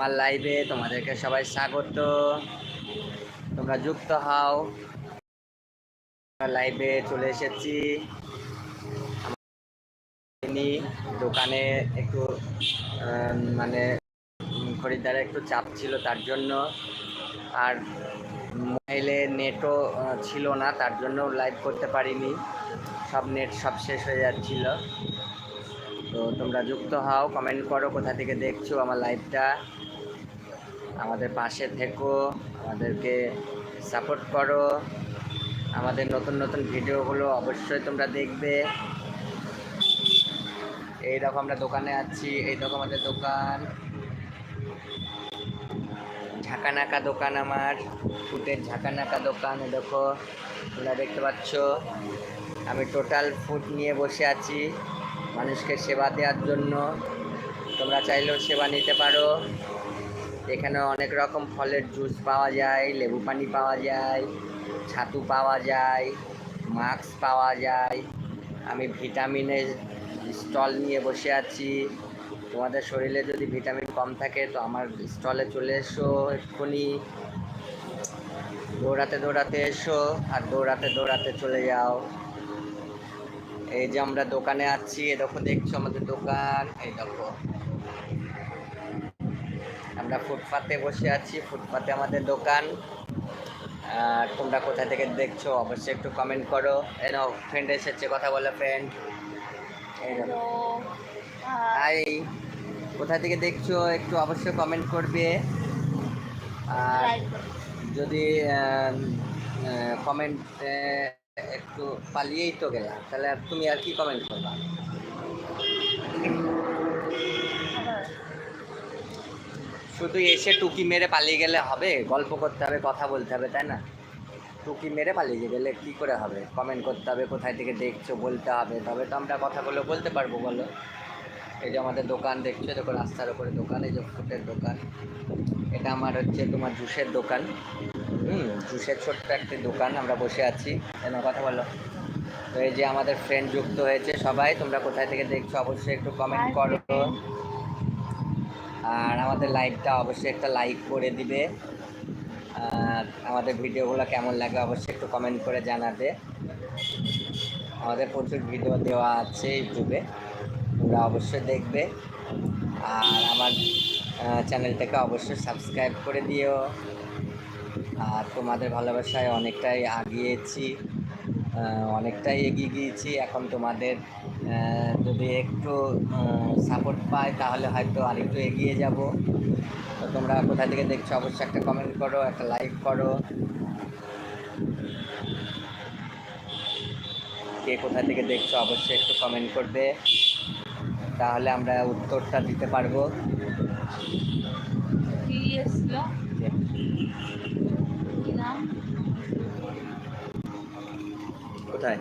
আমার লাইভে তোমাদেরকে সবাই স্বাগত। তোমরা যুক্ত হও। লাইভে চলে এসেছি। দোকানে একটু মানে উম, খরিদ্দারের একটু চাপ ছিল তার জন্য। আর মোবাইলে নেটও ছিল না তার জন্য লাইভ করতে পারিনি। সব নেট সব শেষ হয়ে যাচ্ছিল। তো তোমরা যুক্ত হও কমেন্ট করো কোথা থেকে দেখছ আমার লাইভটা আমাদের পাশে থেকো, আমাদেরকে সাপোর্ট করো। আমাদের নতুন নতুন ভিডিওগুলো অবশ্যই তোমরা দেখবে। এই দেখো আমরা দোকানে আছি, এই দেখো আমাদের দোকান। ঝাঁকানাকা দোকান আমার, ফুটের ঝাঁকানাকা দোকান, এই দেখো, তোমরা দেখতে পাচ্ছ। আমি টোটাল ফুড নিয়ে বসে আছি, মানুষকে সেবা দেওয়ার জন্য। তোমরা চাইলেও সেবা নিতে পারো। এখানে অনেক রকম ফলের জুস পাওয়া যায়, লেবু পানি পাওয়া যায়, ছাতু পাওয়া যায়, মাস্ক পাওয়া যায়। আমি ভিটামিনের স্টল নিয়ে বসে আছি। তোমাদের শরীরে যদি ভিটামিন কম থাকে তো আমার স্টলে চলে এসো এক্ষুনি। দৌড়াতে দৌড়াতে এসো আর দৌড়াতে দৌড়াতে চলে যাও। এই যে আমরা দোকানে আছি, এ দেখো দেখছ আমাদের দোকান, এই দেখো। আমরা ফুটপাতে বসে আছি ফুটপাতে আমাদের দোকান। আর তোমরা কোথা থেকে দেখছ অবশ্যই একটু কমেন্ট করো। এন ফ্রেন্ড এসেছে কথা বলো ফ্রেন্ড হাই কোথা থেকে দেখছ একটু অবশ্যই কমেন্ট করবে। আর যদি কমেন্ট একটু পালিয়েই তো গেলাম তাহলে তুমি আর কি কমেন্ট করবা? শুধু এসে টুকি মেরে পালিয়ে গেলে হবে? গল্প করতে হবে কথা বলতে হবে তাই না? টুকি মেরে পালিয়ে গেলে কি করে হবে? কমেন্ট করতে হবে কোথায় থেকে দেখছ বলতে হবে। তবে তো আমরা কথাগুলো বলতে পারব বলো। এই যে আমাদের দোকান দেখছ দেখো রাস্তার উপরে দোকান এই যে ফুটের দোকান। এটা আমার হচ্ছে তোমার জুসের দোকান। হুম জুসের ছোট্ট একটি দোকান আমরা বসে আছি। কেন কথা বলো। তো এই যে আমাদের ফ্রেন্ড যুক্ত হয়েছে সবাই তোমরা কোথায় থেকে দেখছ অবশ্যই একটু কমেন্ট করো। আর আমাদের লাইভটা অবশ্যই একটা লাইক করে দিবে। আর আমাদের ভিডিওগুলো কেমন লাগে অবশ্যই একটু কমেন্ট করে জানাবে। আমাদের প্রচুর ভিডিও দেওয়া আছে ইউটিউবে, তোমরা অবশ্যই দেখবে। আর আমার চ্যানেলটাকে অবশ্যই সাবস্ক্রাইব করে দিও। আর তোমাদের ভালোবাসায় অনেকটাই আগিয়েছি। অনেকটাই এগিয়ে গিয়েছি। এখন তোমাদের যদি একটু সাপোর্ট পাই, তাহলে হয়তো আরেকটু এগিয়ে যাব। তো তোমরা কোথা থেকে দেখছ, অবশ্যই একটা কমেন্ট করো, একটা লাইক করো। কে কোথা থেকে দেখছ, অবশ্যই একটু কমেন্ট করবে। তাহলে আমরা উত্তরটা দিতে পারব। কোথায়?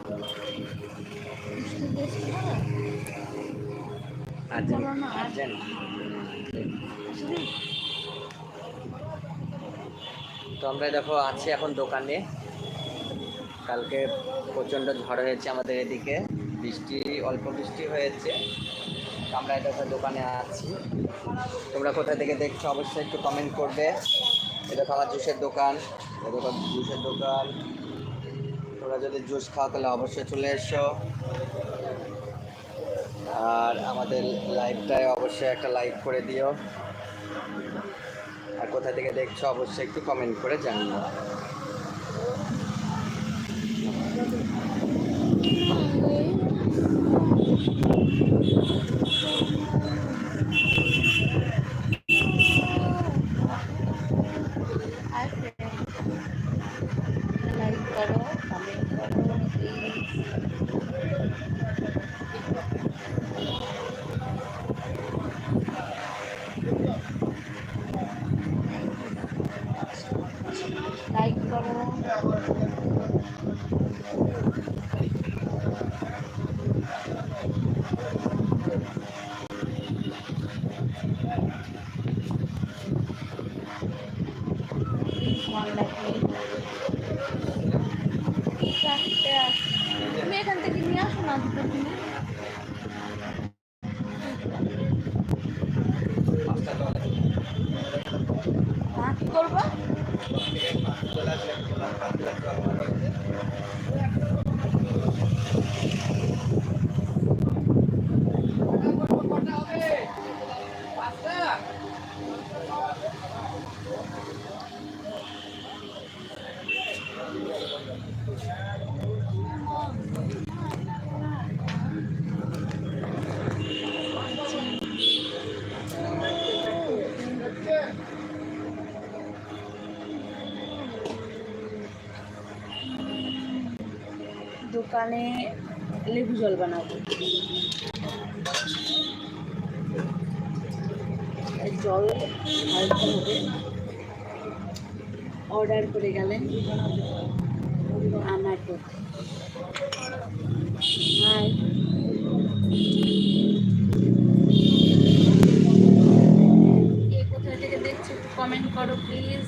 তো আমরা দেখো, আছি এখন দোকানে। কালকে প্রচণ্ড ঝড় হয়েছে আমাদের এদিকে। বৃষ্টি, অল্প বৃষ্টি হয়েছে। আমরা দেখো দোকানে আছি। তোমরা কোথা থেকে দেখছ অবশ্যই একটু কমেন্ট করবে। এটা আমার জুসের দোকান। এ দেখো জুসের দোকান। তোমরা যদি জুস খাও, তাহলে অবশ্যই চলে এসো। আর আমাদের লাইভটায় অবশ্যই একটা লাইক করে দিও। আর কোথা থেকে দেখছ, অবশ্যই একটু কমেন্ট করে জানিও। আর লাইক করো কমেন্ট করো প্লিজ লাইক করো তোমার লাইক চারটে আছে তুমি এখান থেকে নিয়ে আসো না দুটো কিনে পাঁচটা দশ করব? দোকানে লেবু জল বানাবো। জল হবে। অর্ডার করে গেলেন আমার তো কে কোথা থেকে দেখছ একটু কমেন্ট করো প্লিজ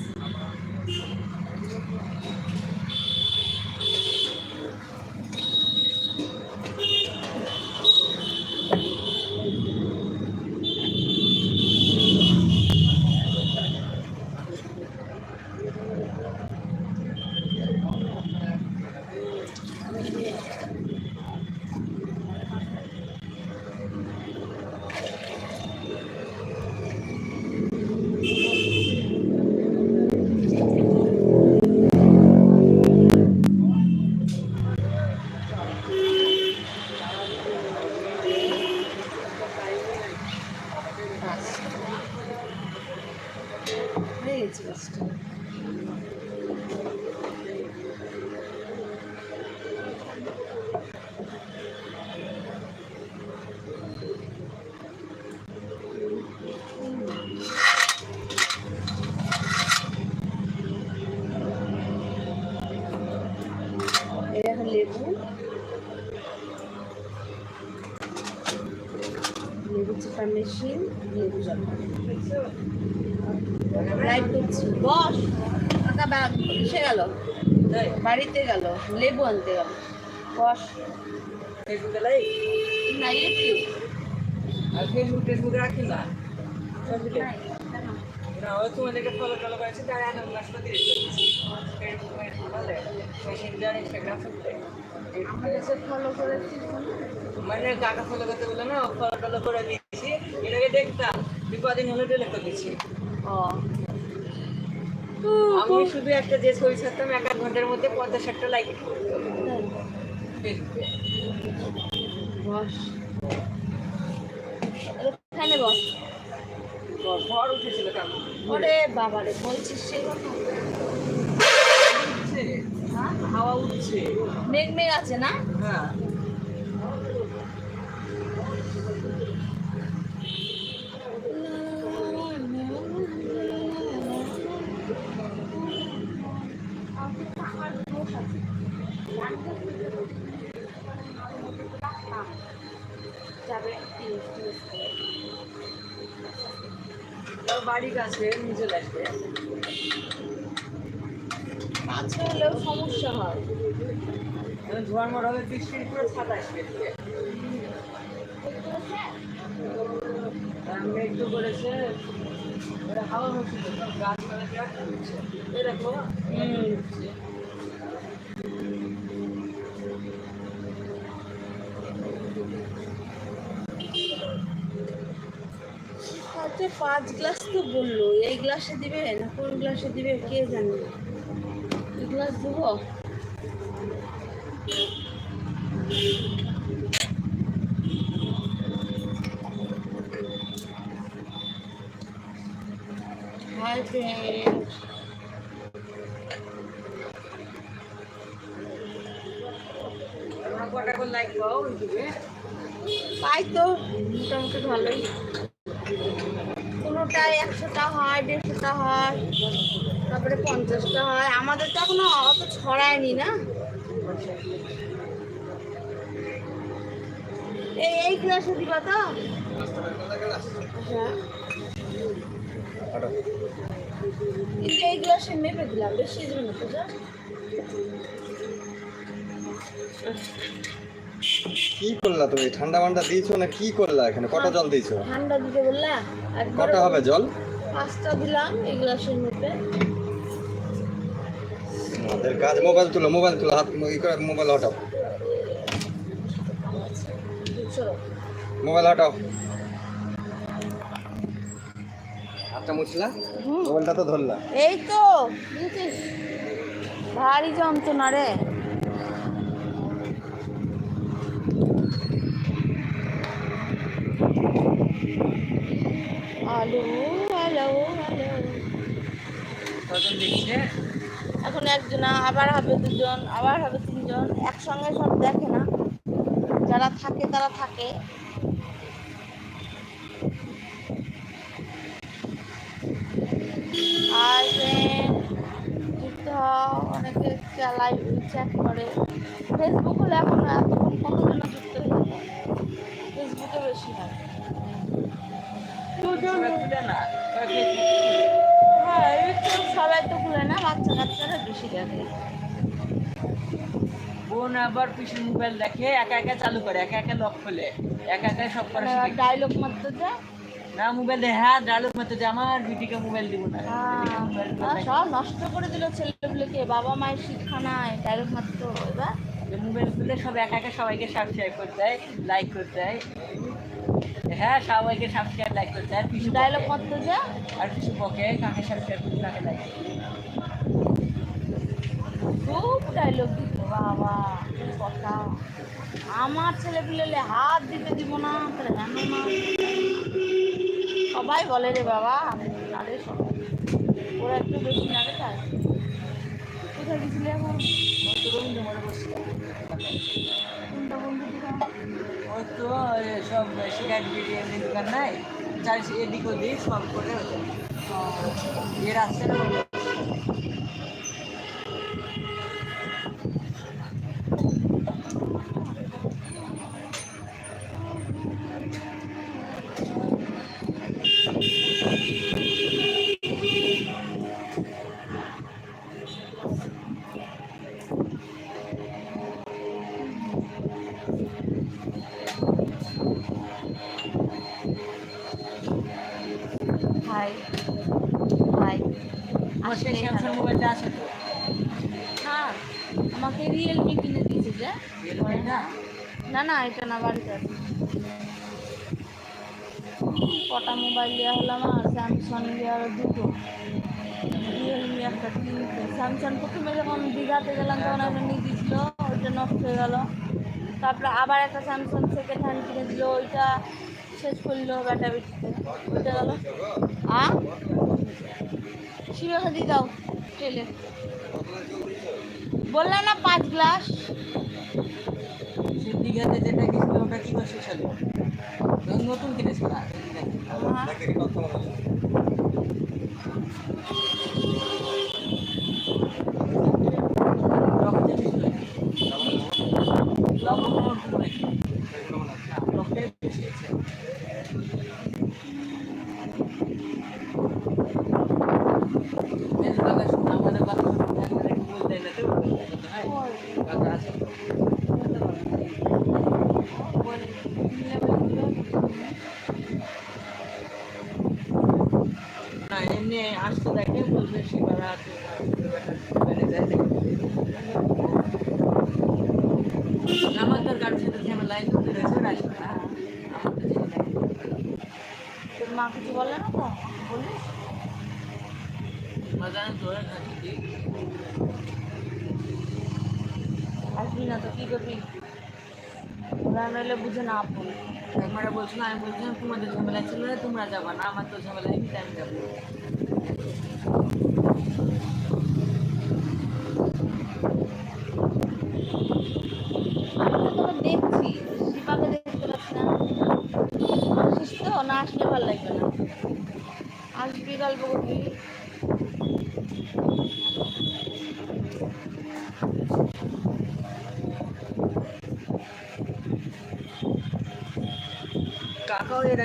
হয়ে গেছে বাসটা এই এখন লেবু চিপা মেশিন জল লাইভ করছি। বস কাকা গেল? বাড়িতে গেল লেবু আনতে গেল। বস। ফেসবুকে না ইউটিউব আর ফেসবুক টেসবুক রাখি না? তোমাদেরকে ফলো টলো করেছে তাই আনন্দ ফেসবুক ইনস্টাগ্রাম ফলো করেছিস মানে কাকা ফলো করতে বলে না ফলো টলো করে দেখতাম বিপদিন হলে করে দিচ্ছি ও। আমি শুধু একটা যে ছবি ছাড়তাম এক আধ ঘণ্টার মধ্যে পঞ্চাশ ষাটটা লাইক বস। এখানে বস। ঝড় উঠেছিল কেমন ওরে বাবারে বলছিস সেই কথা? হ্যাঁ? হাওয়া উঠছে। মেঘ মেঘ আছে না? হ্যাঁ। তোর বাড়ি কাছে নিজে লাগবে কাছে হলেও সমস্যা হয়। ঝড় মর হবে বৃষ্টির পুরো ছাতা আসবে মেঘ তো করেছে ওটা হাওয়া হচ্ছিল সব গাছপালা দেখো হুম। পাঁচ গ্লাস তো বলল এই গ্লাসে দিবে না কোন গ্লাসে দিবে কে জানে। এই গ্লাস দেবো। হাই ফ্রেন্ড পাই তো। মোটামুটি ভালোই। কোনোটায় একশোটা হয়, দেড়শোটা হয়, তারপরে পঞ্চাশটা হয়। আমাদের তো এখনও অত ছড়ায়নি না? এই এই ক্লাসে দিবা তো? হ্যাঁ। কিন্তু এই গ্লাসে মেপে দিলাম, বেশি না পূজা কি করলা তুমি? ঠান্ডা মান্ডা দিয়েছ না কি করলা এখানে? কটা জল দিয়েছ? ঠান্ডা দিতে বললা? একবার কটা হবে জল? পাঁচটা দিলাম এই গ্লাসের মধ্যে। আমাদের কাজ মোবাইল তুলো মোবাইল তুলো হাত ই করে মোবাইল হটাও। মোবাইল হটাও। হাতটা মুছলা? মোবাইলটা তো ধরলা। এই তো। ভারী যন্ত্রণা রে। এখন একজন আবার হবে দুজন আবার হবে তিনজন একসঙ্গে সব দেখে না। যারা থাকে তারা থাকে। আর যুক্ত অনেকে চালাই চ্যাট করে। ফেসবুক হলে এখন এতক্ষণ কতজন যুক্ত হয়ে যায় ফেসবুকে বেশি হয় হ্যাঁ ইউটিউব সবাই তো খুলে না বাচ্চা কাচ্চারা বেশি দেখে বোন আবার পিছনে মোবাইল দেখে একা একা চালু করে একা একা লক খোলে একা একা সব করে ডায়লগ মারতে যায়? না মোবাইল দেখে হ্যাঁ ডায়লগ মতো যে আমার বিটিকে মোবাইল দিব না। সব নষ্ট করে দিল ছেলেগুলোকে বাবা মায়ের শিক্ষা নাই ডায়লগ মারতো এবার? মোবাইল খুলে সব একা একা সবাইকে সাবস্ক্রাইব করতে হয় লাইক করতে হয় হ্যাঁ সবাইকে সাবস্ক্রাইব লাইক করতে হয় পিছু ডায়লগ বকে। মারতে যায় আর কিছু বকে কাকে সাবস্ক্রাইব করতে কাকে লাইক খুব ডায়লগ দিত বাবা কথা। আমার ছেলেপিলে হাত দিতে দিব না তাহলে জানো না। সবাই বলে রে বাবা আমি নারে সবাই ওরা একটু বেশি নারে তাই। কোথায় গেছিলি এখন? বন্ধু দোকান? ওই তো সব সিগারেট এমনি দোকান নাই যার এদিক ওদিক সব করে এ এর আসছে না বলে। হাই হাই আমার সেই আসলে স্যামসাং ভালো। মোবাইলটা আছে তো না আমাকে রিয়েলমি কিনে দিয়েছে যে রিয়েলমিটা না না এটা না বাড়িতে আছে কটা মোবাইল দেওয়া হলো আমার স্যামসাং দেওয়া হলো দুটো রিয়েলমি একটা তিনটে স্যামসাং প্রথমে যখন দীঘাতে গেলাম তখন একটা নিয়ে দিয়েছিল ওইটা নষ্ট হয়ে গেল। তারপরে আবার একটা স্যামসাং সেকেন্ড হ্যান্ড কিনে দিল ওইটা শেষ করল ব্যাটারিতে ওইটা গেল। আ? শিবাকে দিয়ে দাও টেলে বললাম না পাঁচ গ্লাস? দীঘাতে যেটা গেছিল ওটা কি করছে নতুন কিনেছিল না হ্যাঁ লকটা ছিল লক করে লকটাই বেশি আছে বেশ কথা শুনে আমাদের কথা শুনে একবার একটু বলতে না তো হ্যাঁ কথা আছে না এমনি আসতে দেখে বলবে সেবার আছে বেড়ে যায় আমার তোর গাড়ির সাথে ঝামেলা লাইন ধরতে রয়েছে আসবে না আমার তো ঝামেলা তোর মা কিছু বলে না তো বলিস মজা তোর খাচ্ছি আসবি না তো কি করবি ওরা নইলে বুঝে না আপন একবার না, আমি বলছিলাম তোমাদের ঝামেলা ছিল না তোমরা যাবা না, আমার তো ঝামেলা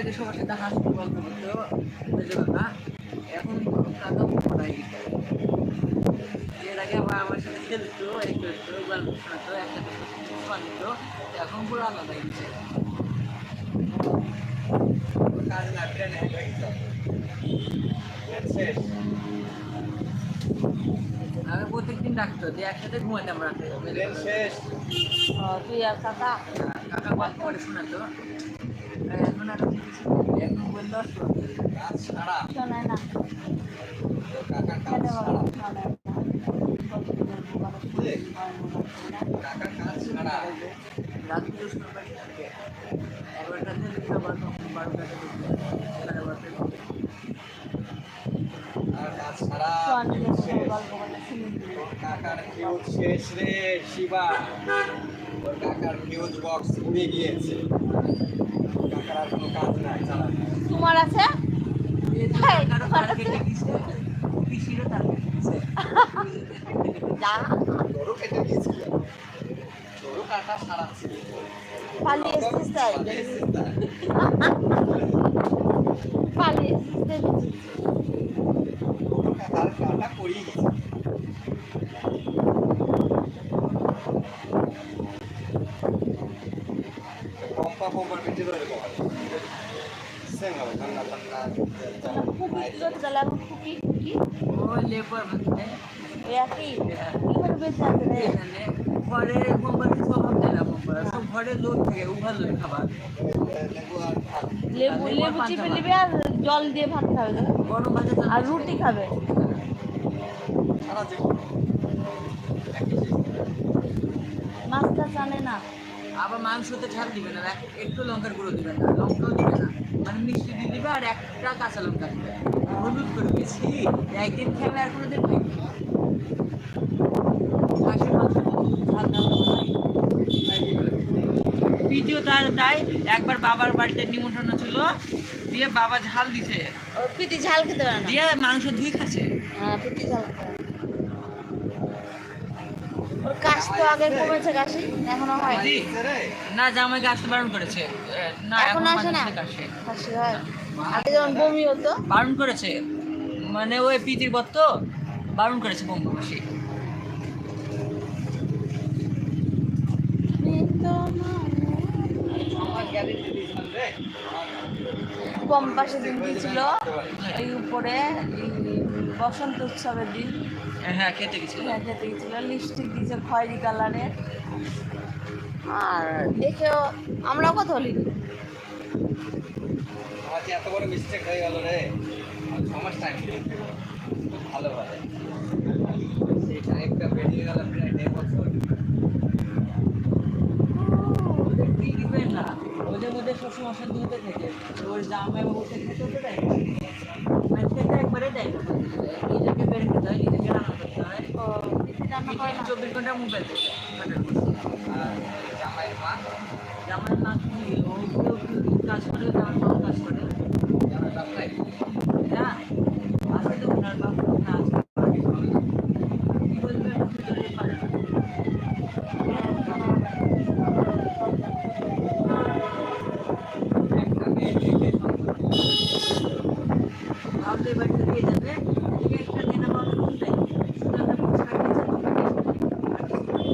আগে সবার সাথে হাসতে গল্প করতে না এখন কাকা পড়াই এর আগে আবার আমার সাথে খেলতো এই করতো গল্প শোনাতো একসাথে শোনাত এখন পুরো আলাদা গেছে। আমি প্রত্যেকদিন ডাকতো যে একসাথে ঘুমাতাম রাতে। তুই আর কাকা? কাকা গল্প করে শোনাতো। কাজ ছাড়া শোনায় না কাকার ফিউজ শেষ রে শিবা কাকার ফিউজ বক্স উড়ে গিয়েছে তোর কাকার আর কোনো কাজ নাই চালা তোমার আছে? হ্যাঁ, কারও তোমার তার আছে? কেটে গেছে পিসিরও তার কেটে গেছে যা তোরও কেটে দিয়েছিল তোরও কাটা সারাচ্ছিল পালিয়ে এসছিস তাই পালিয়ে এসছিস তাই বুঝি। তোরও কাকার কাটা করিয়ে গেছে পম্পা পম্পার পেটে ধরে বল সেম হবে ঠান্ডা ঠান্ডা তাহলে খুকি কি করতে তাহলে এখন খুকি খুকি ও লেবার ভাঙতে ওই একই কি করে বেঁচে আছে রে এখানে ঘরে সব ঘরে লোক থাকে লোক খাবার লেবু লেবু আর জল দিয়ে ভাত খাবে তো। গরম আর রুটি খাবে সারা জীবন মাছ টাছ আনে না আবার মাংসতে ঝাল দিবে না এক- একটু লঙ্কার গুঁড়ো দিবে না, লঙ্কাও দিবে না মানে মিষ্টি দিয়ে দিবে আর একটা কাঁচা লঙ্কা দিবে। হলুদ করে বেশি একদিন খেলে আর কোনো দিন ভিডিও তার তাই একবার বাবার বাড়িতে নিমন্ত্রণ ছিল দিয়ে বাবা ঝাল দিছে। পিটি ঝাল খেতে পারে দিয়ে মাংস ধুই খাচ্ছে। হ্যাঁ পিটি ঝাল। কাশ তো আগে কমেছে কাশি এখনও হয় না। আসতে বারণ করেছে। না এখন আসে না? কাশি হয়। আগে বমি হতো। বারণ করেছে। মানে ওই পিতির বর তো বারণ করেছে বঙ্গবাসী। পম্পা সেদিন দিয়েছিল এই উপরে বসন্ত উৎসবের দিন। হ্যাঁ খেতে গেছিল। হ্যাঁ, খেতে গেছিল। লিপস্টিক দিয়েছে খয়েরি কালারের আর দেখেও আমরাও কথা বলি আমার যে এত বড় মিস্টেক হয়ে গেল রে। মাস টাইম ভালো ভালো সেই টাইমটা বেরিয়ে গেল প্রায় দেড় বছর। ওদের কি দিবে না। ওদের মধ্যে সবসময় অশান্তি হতে থাকে। ওর জামাই বসে খেতে হতে দেয় না। মানে খেতে একবারে দেয় না নিজেকে বের খেতে হয় নিজেকে রান্না করতে হয় ও বেশি রান্না করে না চব্বিশ ঘণ্টা মোবাইল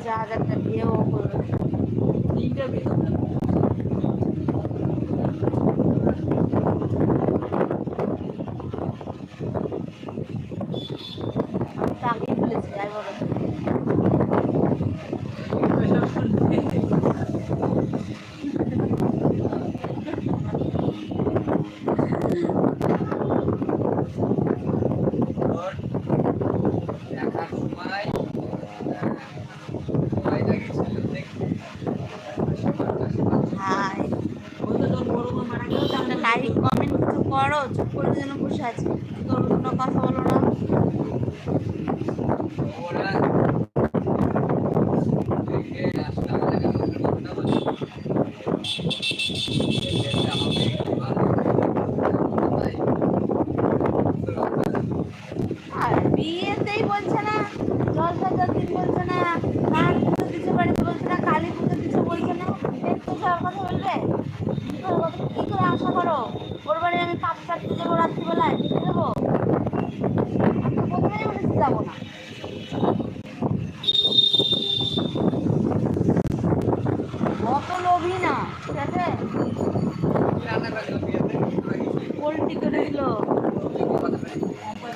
যেমনি করে যা হাজারটা Yeah.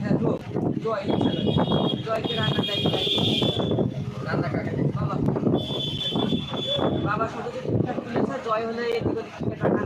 হ্যাঁ জয় জয়কে রান্না যাই রান্না কাকে বাবা। বাবা শুধু জয় হলে এদিক ওদিক টাকা